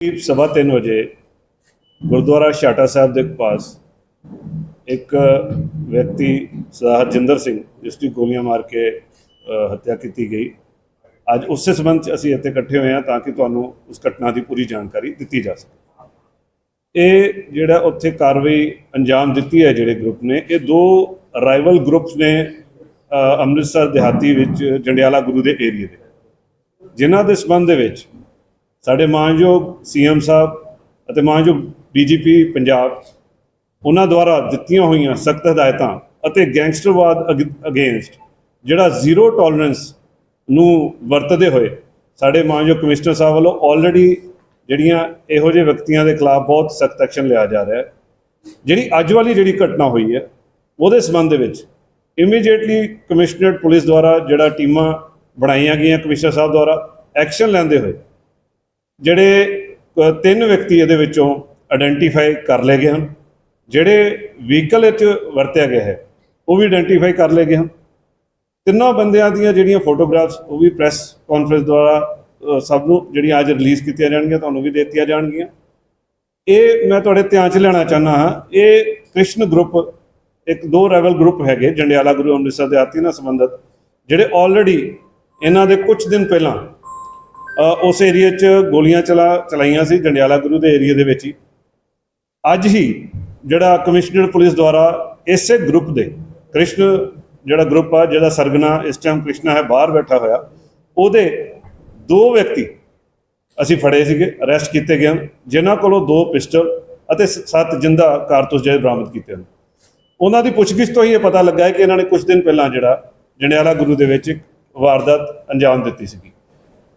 ਕਰੀਬ ਸਵਾ ਤਿੰਨ ਵਜੇ ਗੁਰਦੁਆਰਾ ਛਾਟਾ ਸਾਹਿਬ ਦੇ ਪਾਸ ਇੱਕ ਵਿਅਕਤੀ ਸਰਦਾਰ ਹਰਜਿੰਦਰ ਸਿੰਘ, ਜਿਸ ਦੀ ਗੋਲੀਆਂ ਮਾਰ ਕੇ ਹੱਤਿਆ ਕੀਤੀ ਗਈ। ਅੱਜ ਉਸੇ ਸੰਬੰਧ 'ਚ ਅਸੀਂ ਇੱਥੇ ਇਕੱਠੇ ਹੋਏ ਹਾਂ ਤਾਂ ਕਿ ਤੁਹਾਨੂੰ ਉਸ ਘਟਨਾ ਦੀ ਪੂਰੀ ਜਾਣਕਾਰੀ ਦਿੱਤੀ ਜਾ ਸਕੇ। ਇਹ ਜਿਹੜਾ ਉੱਥੇ ਕਾਰਵਾਈ ਅੰਜਾਮ ਦਿੱਤੀ ਹੈ ਜਿਹੜੇ ਗਰੁੱਪ ਨੇ, ਇਹ ਦੋ ਰਾਈਵਲ ਗਰੁੱਪਸ ਨੇ ਅੰਮ੍ਰਿਤਸਰ ਦਿਹਾਤੀ ਵਿੱਚ ਜੰਡਿਆਲਾ ਗੁਰੂ ਦੇ ਏਰੀਏ ਦੇ। ਜਿਨ੍ਹਾਂ ਦੇ ਸੰਬੰਧ ਦੇ ਵਿੱਚ ਸਾਡੇ ਮਾਨਯੋਗ ਸੀਐਮ ਸਾਹਿਬ ਅਤੇ ਮਾਨਯੋਗ ਡੀਜੀਪੀ ਪੰਜਾਬ, ਉਹਨਾਂ ਦੁਆਰਾ ਦਿੱਤੀਆਂ ਹੋਈਆਂ ਸਖਤ ਹਦਾਇਤਾਂ ਅਤੇ ਗੈਂਗਸਟਰਵਾਦ ਅਗੇਂਸਟ ਜਿਹੜਾ ਜ਼ੀਰੋ ਟੋਲਰੈਂਸ ਨੂੰ ਵਰਤਦੇ ਹੋਏ ਸਾਡੇ ਮਾਨਯੋਗ ਕਮਿਸ਼ਨਰ ਸਾਹਿਬ ਵੱਲੋਂ ਆਲਰੇਡੀ ਜਿਹੜੀਆਂ ਇਹੋ ਜਿਹੇ ਵਿਅਕਤੀਆਂ ਦੇ ਖਿਲਾਫ ਬਹੁਤ ਸਖਤ ਐਕਸ਼ਨ ਲਿਆ ਜਾ ਰਿਹਾ ਹੈ। ਜਿਹੜੀ ਅੱਜ ਵਾਲੀ ਜਿਹੜੀ ਘਟਨਾ ਹੋਈ ਹੈ, ਉਹਦੇ ਸੰਬੰਧ ਦੇ ਵਿੱਚ ਇਮੀਡੀਏਟਲੀ ਕਮਿਸ਼ਨਰੇਟ ਪੁਲਿਸ ਦੁਆਰਾ ਜਿਹੜਾ ਟੀਮਾਂ ਬਣਾਈਆਂ ਗਈਆਂ ਕਮਿਸ਼ਨਰ ਸਾਹਿਬ ਦੁਆਰਾ ਐਕਸ਼ਨ ਲੈਂਦੇ ਹੋਏ ਜਿਹੜੇ ਤਿੰਨ ਵਿਅਕਤੀ ਇਹਦੇ ਵਿੱਚੋਂ ਆਇਡੈਂਟੀਫਾਈ ਕਰ ਲਏ ਗਏ ਹਨ। ਜਿਹੜੇ ਵਹੀਕਲ ਵਿੱਚ ਵਰਤਿਆ ਗਿਆ ਹੈ, ਉਹ ਵੀ ਆਇਡੈਂਟੀਫਾਈ ਕਰ ਲਏ ਗਏ ਹਨ। ਤਿੰਨਾਂ ਬੰਦਿਆਂ ਦੀਆਂ ਜਿਹੜੀਆਂ ਫੋਟੋਗ੍ਰਾਫਸ ਉਹ ਵੀ ਪ੍ਰੈਸ ਕਾਨਫਰੰਸ ਦੁਆਰਾ ਸਭ ਨੂੰ ਜਿਹੜੀਆਂ ਅੱਜ ਰਿਲੀਜ਼ ਕੀਤੀਆਂ ਜਾਣਗੀਆਂ, ਤੁਹਾਨੂੰ ਵੀ ਦੇ ਦਿੱਤੀਆਂ ਜਾਣਗੀਆਂ। ਇਹ ਮੈਂ ਤੁਹਾਡੇ ਧਿਆਨ 'ਚ ਲੈਣਾ ਚਾਹੁੰਦਾ ਹਾਂ, ਇਹ ਕ੍ਰਿਸ਼ਨ ਗਰੁੱਪ ਇੱਕ ਦੋ ਰੈਵਲ ਗਰੁੱਪ ਹੈਗੇ, ਜੰਡਿਆਲਾ ਗੁਰੂ ਅੰਮ੍ਰਿਤਸਰ ਦੇ ਆਤੀ ਨਾਲ ਸੰਬੰਧਿਤ, ਜਿਹੜੇ ਆਲਰੇਡੀ ਇਹਨਾਂ ਦੇ ਕੁਝ ਦਿਨ ਪਹਿਲਾਂ ਉਸ ਏਰੀਆ 'ਚ ਗੋਲੀਆਂ ਚਲਾ ਚਲਾਈਆਂ ਸੀ, ਜੰਡਿਆਲਾ ਗੁਰੂ ਦੇ ਏਰੀਆ ਦੇ ਵਿੱਚ ਹੀ। ਅੱਜ ਹੀ ਜਿਹੜਾ ਕਮਿਸ਼ਨਰ ਪੁਲਿਸ ਦੁਆਰਾ ਇਸੇ ਗਰੁੱਪ ਦੇ, ਕ੍ਰਿਸ਼ਨ ਜਿਹੜਾ ਗਰੁੱਪ ਆ, ਜਿਹੜਾ ਸਰਗਨਾ, ਇਸ ਟਾਈਮ ਕ੍ਰਿਸ਼ਨਾ ਹੈ, ਬਾਹਰ ਬੈਠਾ ਹੋਇਆ, ਉਹਦੇ ਦੋ ਵਿਅਕਤੀ ਅਸੀਂ ਫੜੇ ਸੀਗੇ ਅਰੈਸਟ ਕੀਤੇ ਗਏ ਹਨ, ਜਿਨ੍ਹਾਂ ਕੋਲੋਂ ਦੋ ਪਿਸਟਲ ਅਤੇ ਸੱਤ ਜਿੰਦਾ ਕਾਰਤੂਸ ਜਿਹੜੇ ਬਰਾਮਦ ਕੀਤੇ ਹਨ। ਉਹਨਾਂ ਦੀ ਪੁੱਛਗਿੱਛ ਤੋਂ ਹੀ ਇਹ ਪਤਾ ਲੱਗਾ ਹੈ ਕਿ ਇਹਨਾਂ ਨੇ ਕੁਝ ਦਿਨ ਪਹਿਲਾਂ ਜਿਹੜਾ ਜੰਡਿਆਲਾ ਗੁਰੂ ਦੇ ਵਿੱਚ ਇੱਕ ਵਾਰਦਾਤ ਅੰਜਾਮ ਦਿੱਤੀ ਸੀਗੀ।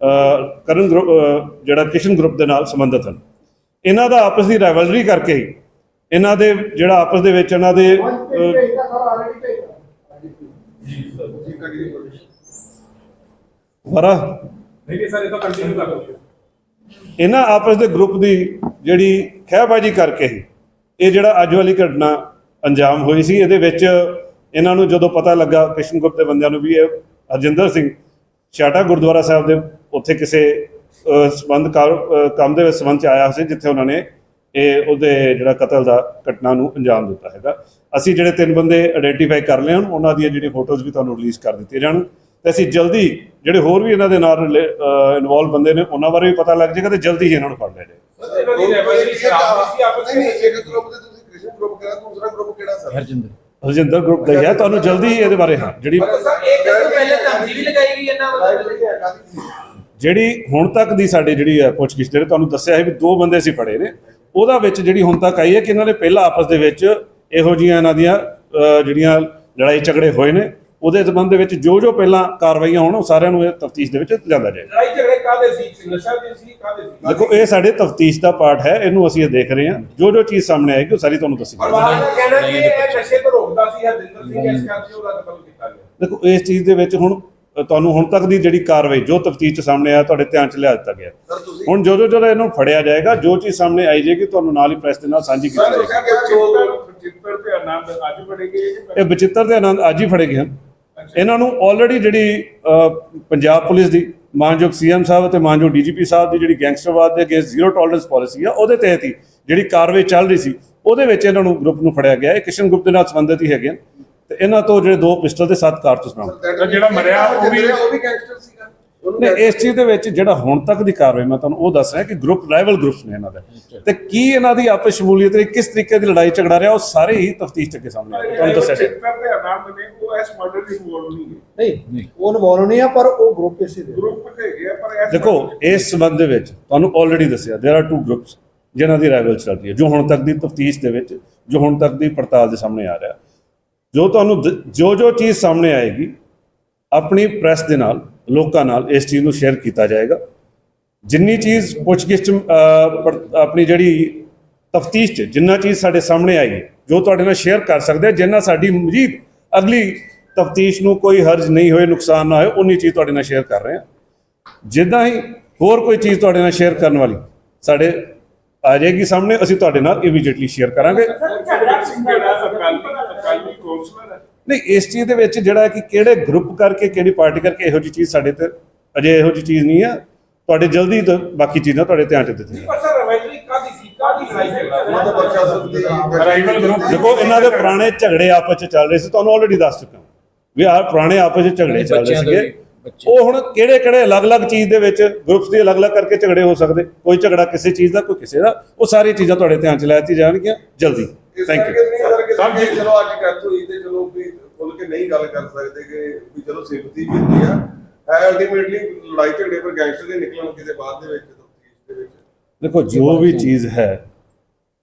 ਕਰਨ ਗਰੁੱਪ ਜਿਹੜਾ ਕਿਸ਼ਨ ਗਰੁੱਪ ਦੇ ਨਾਲ ਸੰਬੰਧਿਤ ਹਨ। ਇਹਨਾਂ ਦਾ ਆਪਸ ਦੀ ਰਾਈਵਲਰੀ ਕਰਕੇ ਹੀ, ਇਹਨਾਂ ਦੇ ਜਿਹੜਾ ਆਪਸ ਦੇ ਵਿੱਚ ਇਹਨਾਂ ਦੇ ਵਰਾ। ਨਹੀਂ ਸਰ ਇਹ ਤਾਂ ਕੰਟੀਨਿਊ ਕਰ ਲਓ ਇਹਨਾਂ ਆਪਸ ਦੇ ਗਰੁੱਪ ਦੀ ਜਿਹੜੀ ਖਹਿਬਾਜੀ ਕਰਕੇ ਹੀ, ਇਹ ਜਿਹੜਾ ਅੱਜ ਵਾਲੀ ਘਟਨਾ ਅੰਜਾਮ ਹੋਈ ਸੀ, ਇਹਦੇ ਵਿੱਚ ਇਹਨਾਂ ਨੂੰ ਜਦੋਂ ਪਤਾ ਲੱਗਾ ਕ੍ਰਿਸ਼ਨ ਗੁਪਤ ਦੇ ਬੰਦਿਆਂ ਨੂੰ ਵੀ ਇਹ ਹਰਜਿੰਦਰ ਸਿੰਘ, ਛਾਟਾ ਗੁਰਦੁਆਰਾ ਸਾਹਿਬ ਦੇ ਉੱਥੇ ਕਿਸੇ ਸੰਬੰਧ ਕੰਮ ਦੇ ਵਿੱਚ ਸੰਬੰਧ ਚ ਆਇਆ ਸੀ ਜਿੱਥੇ ਉਹਨਾਂ ਨੇ ਇਹ ਉਹਦੇ ਜਿਹੜਾ ਕਤਲ ਦਾ ਘਟਨਾ ਨੂੰ ਅੰਜਾਮ ਦਿੱਤਾ ਹੈਗਾ। ਅਸੀਂ ਜਿਹੜੇ ਤਿੰਨ ਬੰਦੇ ਆਇਡੈਂਟੀਫਾਈ ਕਰ ਲਏ ਹਨ ਉਹਨਾਂ ਦੀਆਂ ਜਿਹੜੀਆਂ ਫੋਟੋਜ਼ ਵੀ ਤੁਹਾਨੂੰ ਰਿਲੀਜ਼ ਕਰ ਦਿੱਤੀਆਂ ਜਾਣ। ਤੇ ਅਸੀਂ ਜਲਦੀ ਜਿਹੜੇ ਹੋਰ ਵੀ ਇਹਨਾਂ ਦੇ ਨਾਲ ਇਨਵੋਲਵ ਬੰਦੇ ਨੇ ਉਹਨਾਂ ਬਾਰੇ ਵੀ ਪਤਾ ਲੱਗ ਜਾਏਗਾ ਤੇ ਜਲਦੀ ਹੀ ਇਹਨਾਂ ਨੂੰ ਫੜ ਲਿਆ ਜਾਏਗਾ ਹਰਜਿੰਦਰ। ਗਰੁੱਪ ਦਾ ਹੀ ਹੈ ਤੁਹਾਨੂੰ ਜਲਦੀ ਹੀ ਇਹਦੇ ਬਾਰੇ ਹਾਂ ਜਿਹੜੀ ਪਹਿਲੇ ਧਮਕੀ ਵੀ ਲਗਾਈ ਗਈ ਇਹਨਾਂ ਵੱਲੋਂ। ਜਿਹੜੀ ਹੁਣ ਤੱਕ ਦੀ ਸਾਡੇ ਜਿਹੜੀ ਹੈ ਪੁੱਛਗਿੱਛ ਜਿਹੜੇ ਤੁਹਾਨੂੰ ਦੱਸਿਆ ਹੈ ਵੀ ਦੋ ਬੰਦੇ ਅਸੀਂ ਫੜੇ ਨੇ ਉਹਦਾ ਵਿੱਚ ਜਿਹੜੀ ਹੁਣ ਤੱਕ ਆਈ ਹੈ ਕਿ ਇਹਨਾਂ ਨੇ ਪਹਿਲਾਂ ਆਪਸ ਦੇ ਵਿੱਚ ਇਹੋ ਜਿਹੀਆਂ ਇਹਨਾਂ ਦੀਆਂ ਜਿਹੜੀਆਂ ਲੜਾਈ ਝਗੜੇ ਹੋਏ ਨੇ ਉਹਦੇ ਸੰਬੰਧ ਦੇ ਵਿੱਚ ਜੋ ਜੋ ਪਹਿਲਾਂ ਕਾਰਵਾਈਆਂ ਹੋਣ ਉਹ ਸਾਰਿਆਂ ਨੂੰ ਇਹ ਤਫਤੀਸ਼ ਦੇ ਵਿੱਚ ਲਿਆਂਦਾ ਜਾਏਗਾ। ਲੜਾਈ ਝਗੜੇ ਕਾਦੇ ਸੀ? ਨਸ਼ਾ ਵੀ ਸੀ? ਕਾਦੇ ਸੀ? ਦੇਖੋ ਇਹ ਸਾਡੇ ਤਫਤੀਸ਼ ਦਾ ਪਾਰਟ ਹੈ ਇਹਨੂੰ ਅਸੀਂ ਇਹ ਦੇਖ ਰਹੇ ਹਾਂ। ਜੋ ਜੋ ਚੀਜ਼ ਸਾਹਮਣੇ ਆਏਗੀ ਉਹ ਸਾਰੀ ਤੁਹਾਨੂੰ ਦੱਸੀ ਜਾਏਗੀ। ਪਰਿਵਾਰ ਦਾ ਕਹਿਣਾ ਕਿ ਇਹ ਨਸ਼ੇ ਤੋਂ ਰੋਕਦਾ ਸੀ ਹਰਜਿੰਦਰ ਸਿੰਘ ਇਸ ਕਰਕੇ ਉਹਦਾ ਕਤਲ ਕੀਤਾ ਗਿਆ। ਦੇਖੋ ਇਸ ਚੀਜ਼ ਦੇ ਵਿੱਚ ਹੁਣ ਤੁਹਾਨੂੰ ਹੁਣ ਤੱਕ ਦੀ ਜਿਹੜੀ ਕਾਰਵਾਈ ਜੋ ਤਫਤੀਸ਼ ਚ ਸਾਹਮਣੇ ਆਇਆ ਤੁਹਾਡੇ ਧਿਆਨ ਚ ਲਿਆ ਦਿੱਤਾ ਗਿਆ। ਹੁਣ ਜੋ ਜੋ ਜਦੋਂ ਇਹਨੂੰ ਫੜਿਆ ਜਾਏਗਾ ਜੋ ਚੀਜ਼ ਸਾਹਮਣੇ ਆਈ ਜਾਏਗੀ ਤੁਹਾਨੂੰ ਨਾਲ ਹੀ ਪ੍ਰੈਸ ਦੇ ਨਾਲ ਸਾਂਝੀ ਕੀਤੀ ਸਰ ਜਾਏਗੀ। ਇਹ ਬਚਿੱਤਰ ਦੇ ਆਨੰਦ ਅੱਜ ਹੀ ਫੜੇ ਗਏ ਹਨ। ਇਹਨਾਂ ਨੂੰ ਆਲਰੇਡੀ ਜਿਹੜੀ ਪੰਜਾਬ ਪੁਲਿਸ ਦੀ ਮਾਨਯੋਗ ਸੀਐਮ ਸਾਹਿਬ ਅਤੇ ਮਾਨਯੋਗ ਡੀਜੀਪੀ ਸਾਹਿਬ ਦੀ ਜਿਹੜੀ ਗੈਂਗਸਟਰਵਾਦ ਦੇ ਅਗੇਂਸਟ ਜ਼ੀਰੋ ਟੋਲਰੈਂਸ ਪਾਲਿਸੀ ਆ ਉਹਦੇ ਤਹਿਤ ਹੀ ਜਿਹੜੀ ਕਾਰਵਾਈ ਚੱਲ ਰਹੀ ਸੀ ਉਹਦੇ ਵਿੱਚ ਇਹਨਾਂ ਨੂੰ ਗਰੁੱਪ ਨੂੰ ਫੜਿਆ ਗਿਆ। ਇਹ ਕਿਸ਼ਨ ਗਰੁੱਪ ਦੇ ਨਾਲ ਸੰਬੰਧਿਤ ਹੀ ਹੈਗੇ ਹਨ। ਤੇ ਇਹਨਾਂ ਤੋਂ ਜਿਹੜੇ ਦੋ ਪਿਸਟਲ ਤੇ ਸੱਤ ਕਾਰਤੂਸ ਬਰਾਮਦ ਤਾਂ ਜਿਹੜਾ ਮਰਿਆ ਉਹ ਵੀ- ਉਹ ਵੀ ਗੈਂਗਸਟਰ ਸੀਗਾ ਉਹਨੂੰ ਨੇ ਇਸ ਚੀਜ਼ ਦੇ ਵਿੱਚ ਜਿਹੜਾ ਹੁਣ ਤੱਕ ਦੀ ਕਾਰਵਾਈ ਮੈਂ ਤੁਹਾਨੂੰ ਉਹ ਦੱਸ ਰਿਹਾ ਕਿ ਗਰੁੱਪ ਰਾਈਵਲ ਗਰੁੱਪਸ ਨੇ ਇਹਨਾਂ ਦੇ ਤੇ ਕੀ ਇਹਨਾਂ ਦੀ ਆਪਸ ਸ਼ਮੂਲੀਅਤ ਰਹੀ ਕਿਸ ਤਰੀਕੇ ਦੀ ਲੜਾਈ ਝਗੜਾ ਰਿਹਾ ਉਹ ਸਾਰੇ ਹੀ ਤਫਤੀਸ਼ ਚੱਕੇ ਸਾਹਮਣੇ ਆਏ ਤੁਹਾਨੂੰ ਦੱਸਿਆ ਜਾਏਗਾ ਚਿੱਤਰ ਤੇ ਆਨੰਦ ਨੇ ਉਹ ਇਸ ਮਰਡਰ ਦੀ ਇਨਵੋਲਵ ਨਹੀਂ ਹੈ ਨਹੀਂ ਉਹ ਇਨਵੋਲਵ ਨਹੀਂ ਆ ਪਰ ਉਹ ਗਰੁੱਪ ਇਸੇ ਦੇ ਗਰੁੱਪ ਤੇ ਹੈਗੇ ਆ ਪਰ ਇਸ ਦੇਖੋ ਇਸ ਸੰਬੰਧ ਦੇ ਵਿੱਚ ਤੁਹਾਨੂੰ ਆਲਰੇਡੀ ਦੱਸਿਆ देयर ਆਰ ਟੂ ਗਰੁੱਪਸ ਜਿਨ੍ਹਾਂ ਦੀ ਰਾਈਵਲ ਚੱਲ ਰਹੀ ਹੈ ਜੋ ਹੁਣ ਤੱਕ ਦੀ ਤਫਤੀਸ਼ ਦੇ ਵਿੱਚ ਜੋ ਹੁਣ ਤੱਕ ਦੀ ਪੜਤਾਲ ਦੇ ਸਾਹਮਣੇ ਆ ਰਿਹਾ ਜੋ ਤੁਹਾਨੂੰ ਜੋ ਜੋ ਚੀਜ਼ ਸਾਹਮਣੇ ਆਏਗੀ ਆਪਣੀ ਪ੍ਰੈਸ ਦੇ ਨਾਲ ਲੋਕਾਂ ਨਾਲ ਇਸ ਚੀਜ਼ ਨੂੰ ਸ਼ੇਅਰ ਕੀਤਾ ਜਾਏਗਾ। ਜਿੰਨੀ ਚੀਜ਼ ਪੁੱਛਗਿੱਛ 'ਚ, ਆਪਣੀ ਜਿਹੜੀ ਤਫਤੀਸ਼ ਚ ਜਿੰਨਾ ਚੀਜ਼ ਸਾਡੇ ਸਾਹਮਣੇ ਆਈ ਜੋ ਤੁਹਾਡੇ ਨਾਲ ਸ਼ੇਅਰ ਕਰ ਸਕਦੇ ਹਾਂ ਜਿੰਨਾ ਸਾਡੀ ਮਜ਼ੀਦ ਅਗਲੀ ਤਫਤੀਸ਼ ਨੂੰ ਕੋਈ ਹਰਜ ਨਹੀਂ ਹੋਏ ਨੁਕਸਾਨ ਨਾ ਹੋਏ ਉਨੀ ਚੀਜ਼ ਤੁਹਾਡੇ ਨਾਲ ਸ਼ੇਅਰ ਕਰ ਰਹੇ ਹਾਂ ਜਿੱਦਾਂ ਹੀ ਹੋਰ ਕੋਈ ਚੀਜ਼ ਤੁਹਾਡੇ ਨਾਲ ਸ਼ੇਅਰ ਕਰਨ ਵਾਲੀ ਸਾਡੇ ਆ ਜਾਏਗੀ ਸਾਹਮਣੇ ਅਸੀਂ ਤੁਹਾਡੇ ਨਾਲ ਇਮੀਡੀਏਟਲੀ ਸ਼ੇਅਰ ਕਰਾਂਗੇ ਝਗੜਾ ਸਿੰਘ ਕਿਹੜਾ ਅਕਾਲੀ ਅਕਾਲੀ ਕੌਂਸਲਰ ਹੈ ਨਹੀਂ ਇਸ ਚੀਜ਼ ਦੇ ਵਿੱਚ ਜਿਹੜਾ ਕਿ ਕਿਹੜੇ ਗਰੁੱਪ ਕਰਕੇ ਕਿਹੜੀ ਪਾਰਟੀ ਕਰਕੇ ਇਹੋ ਜਿਹੀ ਚੀਜ਼ ਸਾਡੇ ਤੇ ਅਜੇ ਇਹੋ ਜਿਹੀ ਚੀਜ਼ ਨਹੀਂ ਆ ਤੁਹਾਡੇ ਜਲਦੀ ਤੋਂ ਬਾਕੀ ਚੀਜ਼ਾਂ ਤੁਹਾਡੇ ਧਿਆਨ ਚ ਦਿੱਤੀਆਂ ਪਰ ਸਰ ਕਾਦੀ ਸੀ? ਕਾਦੀ ਲੜਾਈ ਦੇਖੋ ਇਹਨਾਂ ਦੇ ਪੁਰਾਣੇ ਝਗੜੇ ਆਪਸ ਚ ਚੱਲ ਰਹੇ ਸੀ ਤੁਹਾਨੂੰ ਆਲਰੇਡੀ ਦੱਸ ਚੁੱਕਾ ਵੀ ਆਹ ਪੁਰਾਣੇ ਆਪਸ ਚ ਝਗੜੇ ਚੱਲ ਰਹੇ ਸੀਗੇ। ਉਹ ਹੁਣ ਕਿਹੜੇ ਕਿਹੜੇ ਅਲੱਗ-ਅਲੱਗ ਚੀਜ਼ ਦੇ ਵਿੱਚ ਗਰੁੱਪਸ ਦੇ ਅਲੱਗ-ਅਲੱਗ ਕਰਕੇ ਝਗੜੇ ਹੋ ਸਕਦੇ। ਕੋਈ ਝਗੜਾ ਕਿਸੇ ਚੀਜ਼ ਦਾ ਕੋਈ ਕਿਸੇ ਦਾ ਉਹ ਸਾਰੀ ਚੀਜ਼ਾਂ ਤੁਹਾਡੇ ਧਿਆਨ ਚ ਲੈ ਦਿੱਤੀ ਜਾਣਗੀਆਂ। ਜਲਦੀ। ਥੈਂਕ ਯੂ ਸਭ ਜੇ। ਚਲੋ ਅੱਜ ਡੈਥ ਹੋਈ ਕੇ ਨਹੀਂ ਗੱਲ ਕਰ ਸਕਦੇ ਕਿ ਵੀ ਚਲੋ ਸਿੰਪਥੀ ਵੀ ਹੁੰਦੀ ਆ। ਹੈ ਅਲਟੀਮੇਟਲੀ ਲੜਾਈ ਝਗੜੇ ਪਰ ਗੈਂਗਸਟਰ ਦੇ ਨਿਕਲਣ ਕਿਤੇ ਬਾਅਦ ਦੇ ਵਿੱਚ ਦੇ ਵਿੱਚ। ਦੇਖੋ, ਜੋ ਵੀ ਚੀਜ਼ ਹੈ,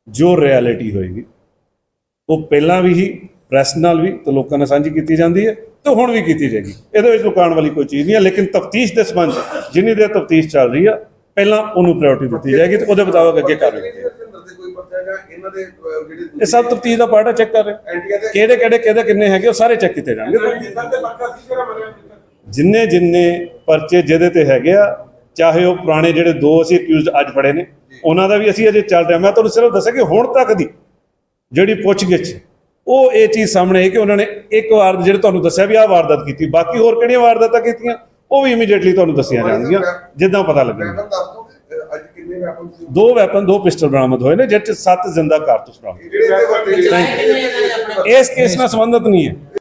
ਜੋ ਰਿਐਲਿਟੀ ਹੋਏਗੀ, ਉਹ ਪਹਿਲਾਂ ਵੀ ਹੀ ਪ੍ਰੈਸ ਨਾਲ ਵੀ ਤੇ ਲੋਕਾਂ ਨਾਲ ਸਾਂਝੀ ਕੀਤੀ ਜਾਂਦੀ ਹੈ ਤੇ ਹੁਣ ਵੀ ਕੀਤੀ ਜਾਏਗੀ। ਇਹਦੇ ਵਿੱਚ ਲੁਕਾਉਣ ਵਾਲੀ ਕੋਈ ਚੀਜ਼ ਨਹੀਂ ਹੈ, ਲੇਕਿਨ ਤਫਤੀਸ਼ ਦੇ ਸੰਬੰਧ ਜਿੰਨੀ ਦੇਰ ਤਫਤੀਸ਼ ਚੱਲ ਰਹੀ ਆ, ਪਹਿਲਾਂ ਉਹਨੂੰ ਪ੍ਰਾਇੋਰਟੀ ਦਿੱਤੀ ਜਾਏਗੀ ਤੇ ਉਹਦੇ ਮੁਤਾਬਕ ਅੱਗੇ ਕਾਰਵਾਈ ਕੀਤੀ ਦੇ ਅਹ, ਜਿਹੜੇ ਇਹ ਸਭ ਤਫਤੀਸ਼ ਦਾ ਪਾਰਟ ਚੈੱਕ ਕਰ ਰਹੇ। ਐਂਟੀਆਂ ਦੇ ਕਿਹੜੇ ਕਿਹੜੇ ਕਿਹਦੇ ਕਿੰਨੇ ਹੈਗੇ ਉਹ ਸਾਰੇ ਚੈੱਕ ਕੀਤੇ ਜਾਣਗੇ। ਸੀ ਜਿਹੜਾ ਮਰਿਆ ਜਿੰਨੇ ਜਿੰਨੇ ਪਰਚੇ ਜਿਹਦੇ ਤੇ ਹੈਗੇ ਆ ਚਾਹੇ ਉਹ ਪੁਰਾਣੇ ਜਿਹੜੇ ਦੋ ਅਸੀਂ ਅਕਿਊਜ਼ਡ ਅੱਜ ਫੜੇ ਨੇ ਉਹਨਾਂ ਦਾ ਵੀ ਅਸੀਂ ਅਜੇ ਚੱਲ ਰਿਹਾ। ਮੈਂ ਤੁਹਾਨੂੰ ਸਿਰਫ ਦੱਸਿਆ ਕਿ ਹੁਣ ਤੱਕ ਦੀ ਜਿਹੜੀ ਪੁੱਛਗਿੱਛ ਉਹ ਇਹ ਚੀਜ਼ ਸਾਹਮਣੇ ਆਈ ਕਿ ਉਹਨਾਂ ਨੇ ਇੱਕ ਵਾਰ ਜਿਹੜੇ ਤੁਹਾਨੂੰ ਦੱਸਿਆ ਵੀ ਆਹ ਵਾਰਦਾਤ ਕੀਤੀ ਬਾਕੀ ਹੋਰ ਕਿਹੜੀਆਂ ਵਾਰਦਾਤਾਂ ਕੀਤੀਆਂ ਉਹ ਵੀ ਇਮੀਡੀਏਟਲੀ ਤੁਹਾਨੂੰ ਦੱਸੀਆਂ ਜਾਣਗੀਆਂ ਜਿੱਦਾਂ ਪਤਾ ਦੱਸ ਦੋਗੇ ਅਹ, ਅੱਜ ਕਿੰਨੇ ਵੈਪਨ ਸੀ ਦੋ? ਵੈਪਨ ਦੋ ਪਿਸਟਲ ਬਰਾਮਦ ਹੋਏ ਨੇ ਜਿਹਦੇ ਚ ਸੱਤ ਜ਼ਿੰਦਾ ਕਾਰਤੂਸ ਬਰਾਮਦ ਜਿਹੜੇ ਵਰਤੇ. ਇਸ ਕੇਸ ਨਾਲ ਸੰਬੰਧਿਤ ਨਹੀਂ ਹੈ।